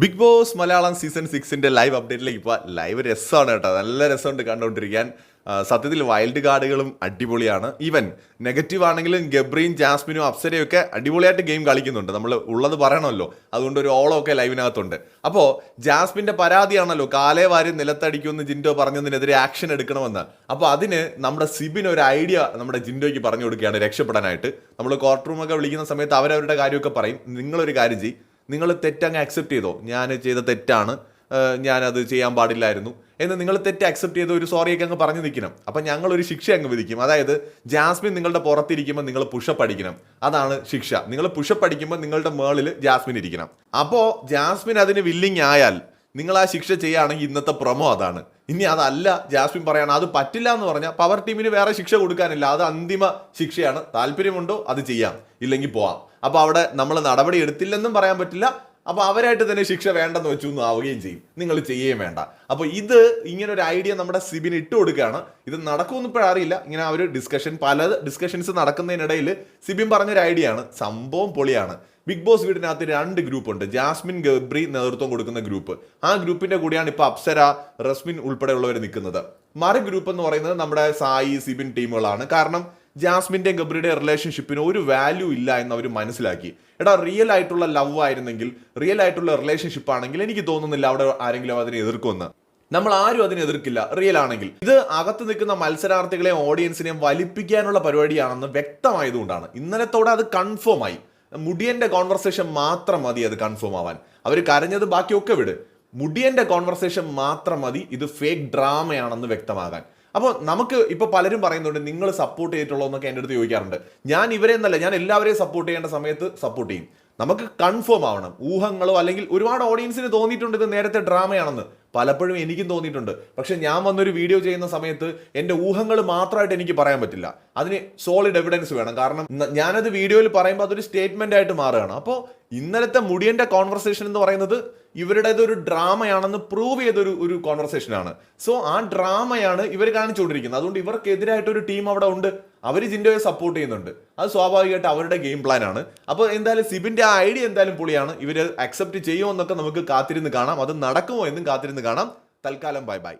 Big boss Malayalam season സിക്സിന്റെ live അപ്ഡേറ്റിലേക്ക് ഇപ്പോൾ ലൈവ് രസമാണ് കേട്ടോ. നല്ല രസമുണ്ട് കണ്ടുകൊണ്ടിരിക്കാൻ സത്യത്തിൽ വൈൽഡ് കാർഡുകളും അടിപൊളിയാണ്. ഈവൻ നെഗറ്റീവ് ആണെങ്കിലും ഗബ്രിയും ജാസ്മിനും അപ്സരയും ഒക്കെ അടിപൊളിയായിട്ട് ഗെയിം കളിക്കുന്നുണ്ട്. നമ്മൾ ഉള്ളത് പറയണമല്ലോ. അതുകൊണ്ട് ഒരു ഓളമൊക്കെ ലൈവിനകത്തുണ്ട്. അപ്പോൾ ജാസ്മിന്റെ പരാതിയാണല്ലോ. കാലേ വാരി നിലത്തടിക്കുമെന്ന് ജിൻഡോ പറഞ്ഞതിനെതിരെ ആക്ഷൻ എടുക്കണമെന്ന്. അപ്പോൾ അതിന് നമ്മുടെ സിബിന് ഒരു ഐഡിയ നമ്മുടെ ജിൻഡോയ്ക്ക് പറഞ്ഞു കൊടുക്കുകയാണ് രക്ഷപ്പെടാനായിട്ട്. നമ്മൾ കോർട്ട് റൂമൊക്കെ വിളിക്കുന്ന സമയത്ത് അവരവരുടെ കാര്യമൊക്കെ പറയും. നിങ്ങളൊരു കാര്യം ചെയ്യും. നിങ്ങൾ തെറ്റങ്ങ് അക്സെപ്റ്റ് ചെയ്തോ? ഞാൻ ചെയ്ത തെറ്റാണ്. ഞാനത് ചെയ്യാൻ പാടില്ലായിരുന്നു. എന്ന് നിങ്ങൾ തെറ്റ് അക്സെപ്റ്റ് ചെയ്ത് ഒരു സോറിയൊക്കെ അങ്ങ് പറഞ്ഞു നിൽക്കണം. അപ്പം ഞങ്ങൾ ഒരു ശിക്ഷ അങ്ങ് വിധിക്കും. അതായത് ജാസ്മിൻ നിങ്ങളുടെ പുറത്തിരിക്കുമ്പോൾ നിങ്ങൾ പുഷപ്പ് അടിക്കണം. അതാണ് ശിക്ഷ. നിങ്ങൾ പുഷപ്പ് അടിക്കുമ്പോൾ നിങ്ങളുടെ മേളിൽ ജാസ്മിൻ ഇരിക്കണം. അപ്പോൾ ജാസ്മിൻ അതിന് വില്ലിങ് ആയാൽ നിങ്ങൾ ആ ശിക്ഷ ചെയ്യുകയാണെങ്കിൽ ഇന്നത്തെ പ്രമോ അതാണ്. ഇനി അതല്ല ജാസ്മിൻ പറയണം അത് പറ്റില്ല എന്ന് പറഞ്ഞാൽ പവർ ടീമിന് വേറെ ശിക്ഷ കൊടുക്കാനില്ല. അത് അന്തിമ ശിക്ഷയാണ്. താല്പര്യമുണ്ടോ? അത് ചെയ്യാം. ഇല്ലെങ്കിൽ പോവാം. അപ്പോൾ അവിടെ നമ്മൾ നടപടി എടുത്തില്ലെന്നും പറയാൻ പറ്റില്ല. അപ്പോൾ അവരായിട്ട് തന്നെ ശിക്ഷ വേണ്ടെന്ന് വെച്ചു എന്ന് ആവുകയും ചെയ്യും. നിങ്ങൾ ചെയ്യുകയും വേണ്ട. അപ്പോൾ ഇത് ഇങ്ങനെ ഒരു ഐഡിയ നമ്മുടെ സിബിന് ഇട്ട് കൊടുക്കുകയാണ്. ഇത് നടക്കുമെന്ന് ഇപ്പോൾ അറിയില്ല. ഇങ്ങനെ ആ ഒരു ഡിസ്കഷൻ പല ഡിസ്കഷൻസ് നടക്കുന്നതിനിടയിൽ സിബിൻ പറഞ്ഞൊരു ഐഡിയ ആണ്. സംഭവം പൊളിയാണ്. ബിഗ് ബോസ് വീടിനകത്ത് രണ്ട് ഗ്രൂപ്പ് ഉണ്ട്. ജാസ്മിൻ ഗബ്രി നേതൃത്വം കൊടുക്കുന്ന ഗ്രൂപ്പ് ആ ഗ്രൂപ്പിന്റെ കൂടെയാണ് ഇപ്പോൾ അപ്സര റസ്മിൻ ഉൾപ്പെടെയുള്ളവർ നിൽക്കുന്നത്. മറു ഗ്രൂപ്പ് എന്ന് പറയുന്നത് നമ്മുടെ സായി സിബിൻ ടീമുകളാണ്. കാരണം ജാസ്മിന്റെയും ഗബ്രിയുടെയും റിലേഷൻഷിപ്പിന് ഒരു വാല്യൂ ഇല്ല എന്ന് അവർ മനസ്സിലാക്കി. എടാ റിയൽ ആയിട്ടുള്ള ലവ് ആയിരുന്നെങ്കിൽ റിയൽ ആയിട്ടുള്ള റിലേഷൻഷിപ്പ് ആണെങ്കിൽ എനിക്ക് തോന്നുന്നില്ല അവിടെ ആരെങ്കിലും അതിനെ എതിർക്കുമെന്ന്. നമ്മൾ ആരും അതിനെ എതിർക്കില്ല റിയൽ ആണെങ്കിൽ. ഇത് അകത്ത് നിൽക്കുന്ന മത്സരാർത്ഥികളെയും ഓഡിയൻസിനെയും വലിപ്പിക്കാനുള്ള പരിപാടിയാണെന്ന് വ്യക്തമായതുകൊണ്ടാണ്. ഇന്നലത്തോടെ അത് കൺഫേം ആയി. മുടിയന്റെ കോൺവെർസേഷൻ മാത്രം മതി അത് കൺഫേം ആവാൻ. അവർ കരഞ്ഞത് ബാക്കിയൊക്കെ വിട്. മുടിയന്റെ കോൺവെർസേഷൻ മാത്രം മതി ഇത് ഫേക്ക് ഡ്രാമയാണെന്ന് വ്യക്തമാകാൻ. അപ്പോൾ നമുക്ക് ഇപ്പോൾ പലരും പറയുന്നുണ്ട് നിങ്ങൾ സപ്പോർട്ട് ചെയ്തിട്ടുള്ളൂ എന്നൊക്കെ എന്റെ അടുത്ത് ചോദിക്കാറുണ്ട്. ഞാൻ ഇവരെ എന്നല്ല ഞാൻ എല്ലാവരെയും സപ്പോർട്ട് ചെയ്യേണ്ട സമയത്ത് സപ്പോർട്ട് ചെയ്യും. നമുക്ക് കൺഫേം ആവണം. ഊഹങ്ങളോ അല്ലെങ്കിൽ ഒരുപാട് ഓഡിയൻസിന് തോന്നിയിട്ടുണ്ട് ഇത് നേരത്തെ ഡ്രാമയാണെന്ന്. പലപ്പോഴും എനിക്കും തോന്നിയിട്ടുണ്ട്. പക്ഷെ ഞാൻ വന്നൊരു വീഡിയോ ചെയ്യുന്ന സമയത്ത് എന്റെ ഊഹങ്ങൾ മാത്രമായിട്ട് എനിക്ക് പറയാൻ പറ്റില്ല. അതിന് സോളിഡ് എവിഡൻസ് വേണം. കാരണം ഞാനത് വീഡിയോയിൽ പറയുമ്പോൾ അതൊരു സ്റ്റേറ്റ്മെന്റ് ആയിട്ട് മാറുകയാണ്. അപ്പോൾ ഇന്നലത്തെ മുടിയന്റെ കോൺവെർസേഷൻ എന്ന് പറയുന്നത് ഇവരുടേത് ഒരു ഡ്രാമയാണെന്ന് പ്രൂവ് ചെയ്തൊരു ഒരു കോൺവെർസേഷൻ ആണ്. സോ ആ ഡ്രാമയാണ് ഇവർ കാണിച്ചുകൊണ്ടിരിക്കുന്നത്. അതുകൊണ്ട് ഇവർക്കെതിരായിട്ട് ഒരു ടീം അവിടെ ഉണ്ട്. അവർ ജിൻഡോയെ സപ്പോർട്ട് ചെയ്യുന്നുണ്ട്. അത് സ്വാഭാവികമായിട്ട് അവരുടെ ഗെയിം പ്ലാൻ ആണ്. അപ്പോൾ എന്തായാലും സിബിന്റെ ആ ഐഡിയ എന്തായാലും പൊളിയാണ്. ഇവർ അക്സെപ്റ്റ് ചെയ്യുമോ എന്നൊക്കെ നമുക്ക് കാത്തിരുന്ന് കാണാം. അത് നടക്കുമോ എന്നും കാത്തിരുന്ന് കാണാം. തൽക്കാലം ബൈ ബൈ